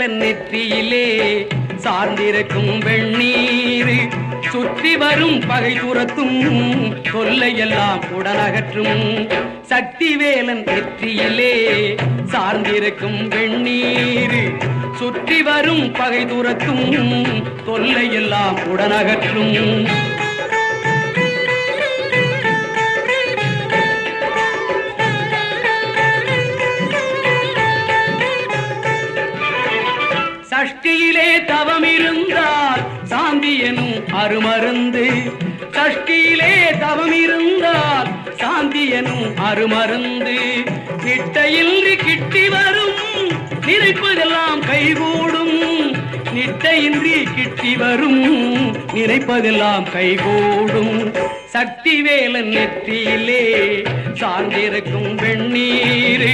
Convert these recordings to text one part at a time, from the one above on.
வேலன் நெற்றியிலே சார்ந்திருக்கும் வெண்ணீர். சுற்றி வரும் பகை துரத்தும் தொல்லையெல்லாம் உடனகற்றும். சக்தி வேலன் நெற்றியிலே சார்ந்திருக்கும் வெண்ணீர். சுற்றி வரும் பகை துரத்தும் தொல்லையெல்லாம் உடனகற்றும். சஷ்டியிலே தவம் இருந்தால் சாந்தி எனும் அருமருந்து. சஷ்டியிலே தவம் இருந்தால் சாந்தி எனும் அருமருந்து. நிட்டையின்றி கிட்டி வரும். நினைப்பதெல்லாம் கைகூடும். நிட்டையின்றி கிட்டி வரும். நினைப்பதெல்லாம் கைகூடும். சக்தி வேலன் நெற்றியிலே சார்ந்திருக்கும் வெண்ணீர்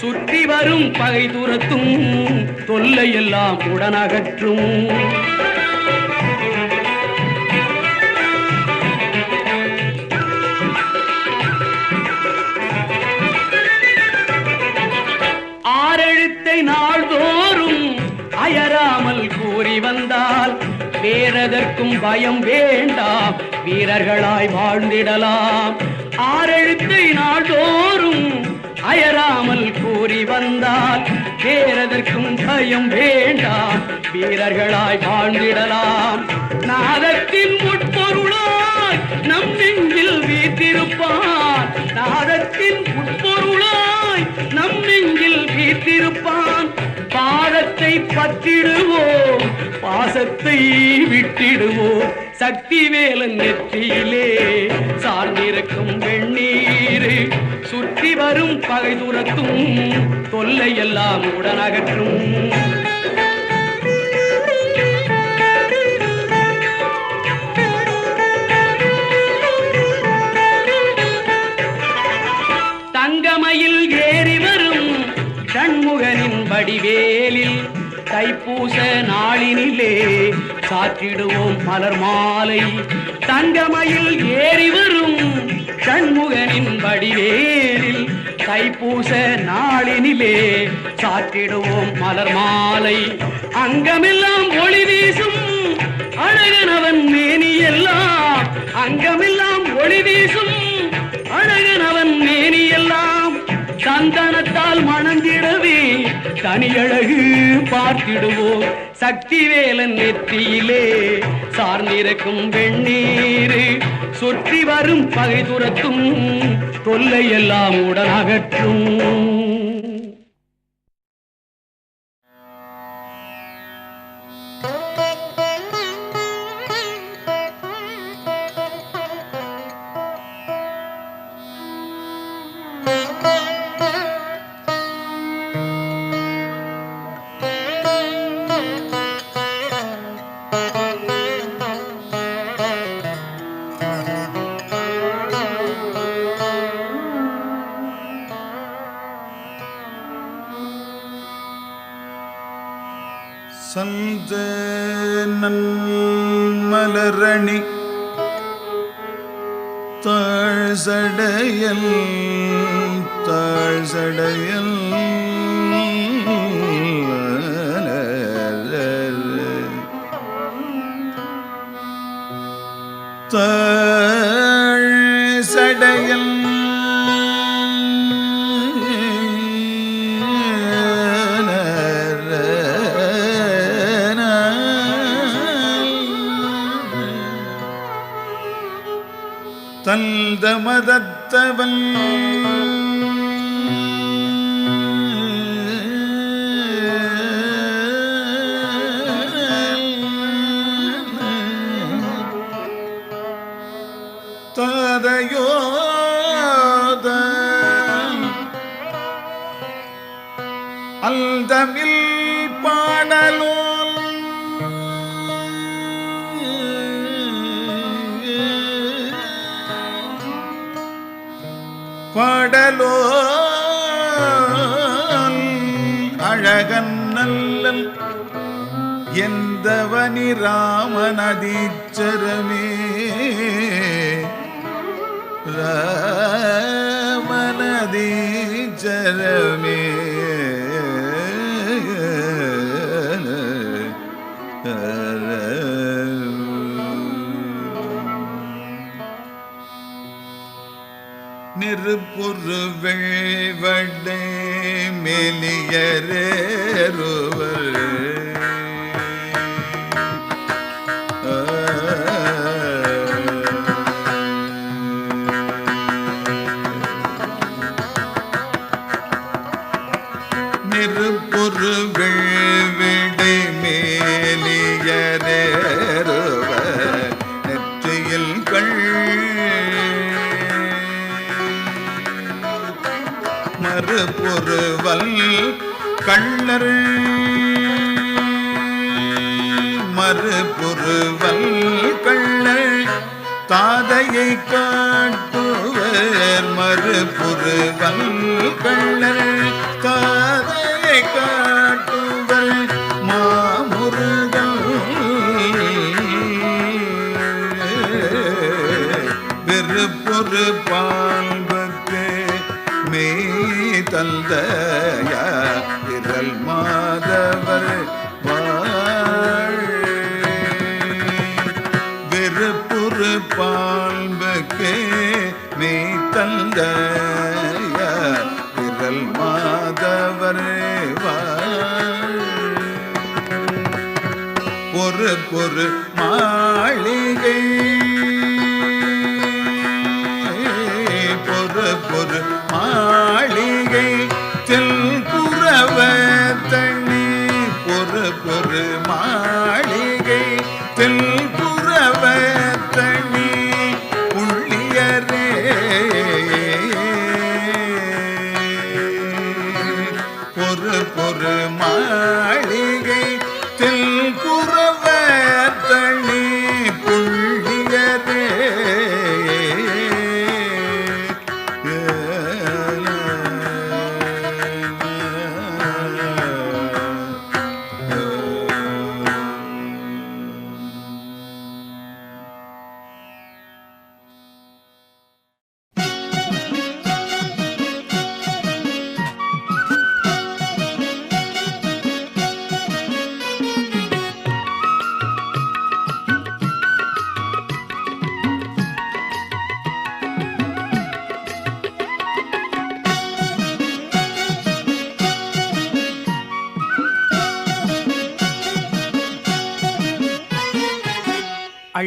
சுற்றி வரும் பகை துரத்தும் தொல்லையெல்லாம் உடனகற்றும். ஆறெழுத்தை நாள்தோறும் அயராமல் கூறி வந்தார். வேறதற்கும் பயம் வேண்டாம். வீரர்களாய் வாழ்ந்திடலாம். ஆறெழுத்தை நாள்தோறும் அயராமல் கூறி வந்தால் வேறதற்கும் பயம் வேண்டாம். வீரர்களாய் வாழ்ந்திடலாம். நாதத்தின் உட்பொருளாய் நம் நெஞ்சில் வீத்திருப்பான். நாதத்தின் உட்பொருளாய் நம் நெஞ்சில் வீத்திருப்பான். பாரத்தை பற்றிடுவோம் பாசத்தை விட்டிடுவோம். சக்தி வேலன் நெற்றியிலே சார்ந்திருக்கும் வெண்ணீர் சுற்றி வரும் பகை துரத்தும் தொல்லையெல்லாம் உடனகற்றும் சாற்றிடுவோம் மலர் மாலை. தங்கமயில் ஏறி வரும் சண்முகனின் வடிவேலில். தைப்பூச நாளினிலே சாற்றிடுவோம் மலர் மாலை. அங்கமெல்லாம் ஒளி வீசும் அழகனவன் மேனியெல்லாம். அங்கமெல்லாம் ஒளி வீசும் சந்தனத்தால் மணந்திடவே தனியழகு பார்த்திடுவோம். சக்திவேலன் நெத்தியிலே சார்ந்திருக்கும் வெண்ணீர் சுற்றி வரும் பகை துரத்தும் தொல்லையெல்லாம் உடனகற்றும். சந்த நன்மலரணி தாழ்சடையல் தாழ்சடையல். தாழ்சடையல். மதத்தவன் பாடலோ அழகன் நல்லல் எந்தவனி ராமநதீச்சரமே? ராமநதீச்சரமே. நெருப்புருவெள்வடை மெலியரேறுவர் நெருப்புருவெள்விடை கள்ளர் மறுபுருவல் கள்ளர் தாதையை காட்டுவர். மறுபுருவல் கள்ளர் தாதையை காட்டுவர். மாமுருகன் வெறுப்பொரு பால்பக்கு மே தல்தய இரல் மாதவர் வெறுப்புறு பால்பக்கு மெய் தந்த இரல் மாதவர் வாழ் பொறு பொறு மாளிகை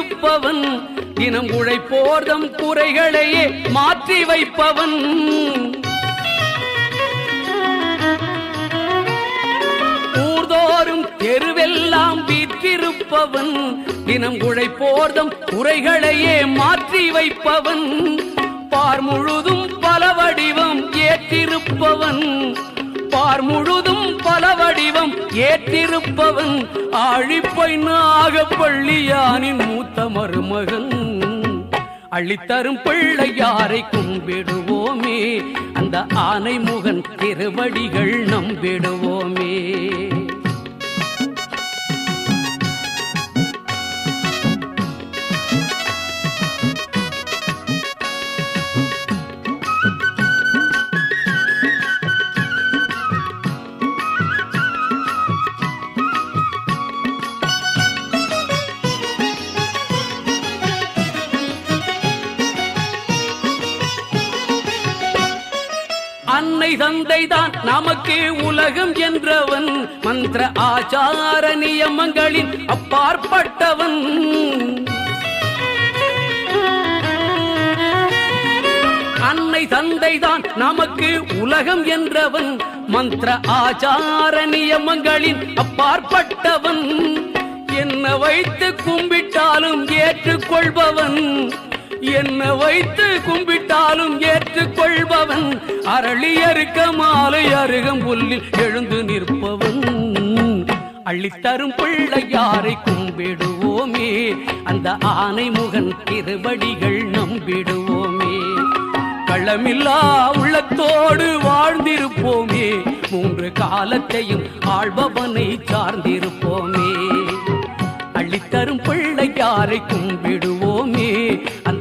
வீற்றிருப்பவன் தினம் உழைப்போர்தம் குறைகளையே மாற்றி வைப்பவன். ஊர்தோறும் தெருவெல்லாம் வீற்றிருப்பவன். தினம் உழைப்போர்தம் குறைகளையே மாற்றி வைப்பவன். பார் முழுதும் பல வடிவம் ஏற்றிருப்பவன். பார் முழுதும் பல வடிவம் ஏற்றிருப்பவன் ஆழிப்பை நாகப்பள்ளியானின் மூத்த மருமகன். அள்ளித்தரும் பிள்ளையாரை கும்பிடுவோமே? அந்த ஆனை முகன் திருவடிகள் நம்பிடுவோமே. அன்னை தந்தைதான். நமக்கு உலகம் என்றவன். மந்திர ஆச்சார நியமங்களின் அப்பாற்பட்டவன். அன்னை தந்தைதான். நமக்கு உலகம் என்றவன். மந்திர ஆச்சார நியமங்களின் அப்பாற்பட்டவன். என்ன வைத்து கும்பிட்டாலும் ஏற்றுக்கொள்பவன். என்ன வைத்து கும்பிட்டாலும் ஏற்றுக்கொள்பவன் அரளியறுக்க மாலை அருகம் புல்லில் எழுந்து நிற்பவன். அள்ளித்தரும் பிள்ளையாரை கும்பிடுவோமே அந்த ஆனை முகன் திருவடிகள் நம்பிடுவோமே. களமில்லா உள்ளத்தோடு வாழ்ந்திருப்போமே மூன்று காலத்தையும் ஆள்பவனை சார்ந்திருப்போமே. அள்ளித்தரும் பிள்ளையாரை கும்பிடு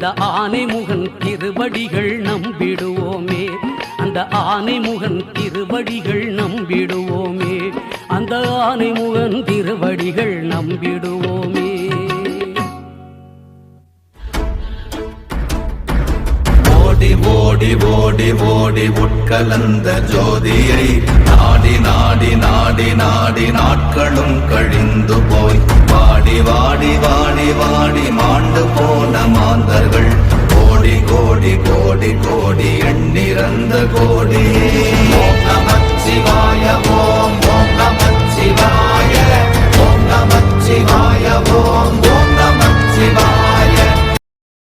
அந்த ஆனை முகன் திருவடிகள் நம்பிடுவோமே. அந்த ஆனை முகன் திருவடிகள் நம்பிடுவோமே. அந்த ஆனை முகன் திருவடிகள் நம்பிடுவோமே. ஓடி ஓடி ஓடி ஓடி உட்கலந்த ஜோதியை நாடி நாடி நாடி நாடி நாட்களும் கழிந்து போய். வாடி வாடி வாடி வாடி மாண்டு போன மாந்தர்கள். கோடி கோடி கோடி கோடி எண்ணிறந்த கோடி. சிவாய ஓம் ஓம் நமச்சிவாய ஓம் நமச்சிவாய ஓம்.